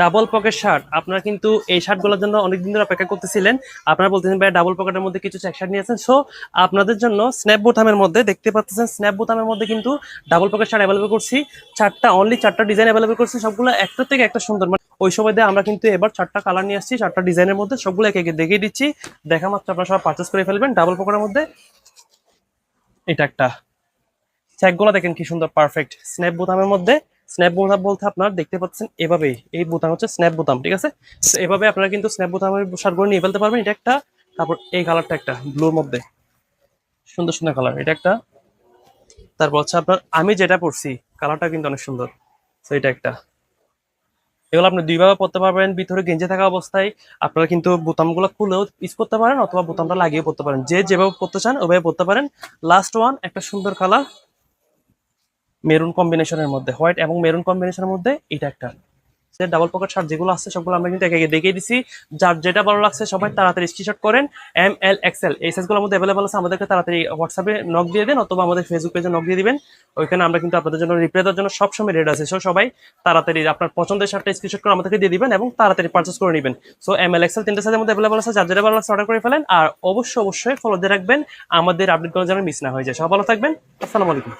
Double pocket shirt আপনারা কিন্তু এই শার্টগুলোর জন্য অনেকদিন ধরে অপেক্ষা করতেছিলেন। আপনারা বলতেছেন, ভাই ডাবল পকেটের মধ্যে কিছু চেক শার্ট নিয়েছেন সো আপনাদের জন্য স্ন্যাপ বোতামের মধ্যে দেখতে পাচ্ছেন স্ন্যাপ বোতামের মধ্যে কিন্তু ডাবল পকেট শার্ট অ্যাভেলেবল করছি। চারটা অনলি চারটা ডিজাইন অ্যাভেলেবল করছি, সবগুলো একটা থেকে একটা সুন্দর। মানে ওই সময় দিয়ে আমরা কিন্তু এবার চারটা কালার নিয়ে আসছি, চারটা ডিজাইনের মধ্যে সবগুলো একে একে দেখিয়ে দিচ্ছি। দেখা মাত্র আপনারা সবাই পার্চেস করে ফেলবেন ডাবল পকেটের মধ্যে। এটা একটা। চেকগুলো দেখেন কি সুন্দর পারফেক্ট স্ন্যাপ বোতামের মধ্যে স্ন্যাপ বোতাম বলতে আপনারা দেখতে পাচ্ছেন এভাবে এই বোতাম হচ্ছে স্ন্যাপ বোতাম, ঠিক আছে? এভাবে আপনারা কিন্তু স্ন্যাপ বোতামের শার্টগুলো নিয়ে ফেলতে পারবেন। এটা একটা, তারপর এই কালারটা একটা, ব্লুর মধ্যে। সুন্দর সুন্দর কালার। এটা একটা, তারপর হচ্ছে আপনার, আমি যেটা পরছি, কালারটা কিন্তু অনেক সুন্দর। তো এটা একটা। এগুলো আপনি দুইভাবে পড়তে পারবেন, ভিতরে গেঞ্জে থাকা অবস্থায়। আপনারা কিন্তু বোতামগুলো খুলেও ইউজ করতে পারেন, অথবা বোতামটা লাগিয়ে পড়তে পারেন। যে যেভাবে পড়তে চান, ওভাবে পড়তে পারেন। লাস্ট ওয়ান একটা সুন্দর কালার। মেরুন কম্বিনেশনের মধ্যে, হোয়াইট এবং মেরুন কম্বিনেশনের মধ্যে এটা একটা। ডাবল পকেট শার্ট যেগুলো আছে, সবগুলো আমরা কিন্তু একে একে দেখিয়ে দিছি। যার যেটা ভালো লাগছে, সবাই তাড়াতাড়ি স্ক্রিনশট করেন। এম এল এক্সেল এই সাইজগুলোর মধ্যে অ্যাভেলেবল আছে, আমাদেরকে তাড়াতাড়ি হোয়াটসঅ্যাপে নক দিয়ে দেন অথবা আমাদের ফেসবুক পেজে নক দিয়ে দিবেন। ওইখানে আমরা কিন্তু আপনাদের জন্য রিপ্লাই দেওয়ার জন্য সবসময় রেড আছে। সো সবাই তাড়াতাড়ি আপনার পছন্দের শার্টটা স্ক্রিনশট করে আমাদেরকে দিয়ে দিবেন এবং তাড়াতাড়ি পারচেস করে নেবেন। সো এম এল এক্সেল তিনটে সাইজের মধ্যে অ্যাভেলেবল আছে। যার যেটা ভালো লাগছে অর্ডার করে ফেলেন। আর অবশ্যই অবশ্যই ফলো দিয়ে রাখবেন। আমাদের আপডেটগুলো যেন মিস না হয়ে যায়। সব ভালো থাকবেন। আসসালামু আলাইকুম।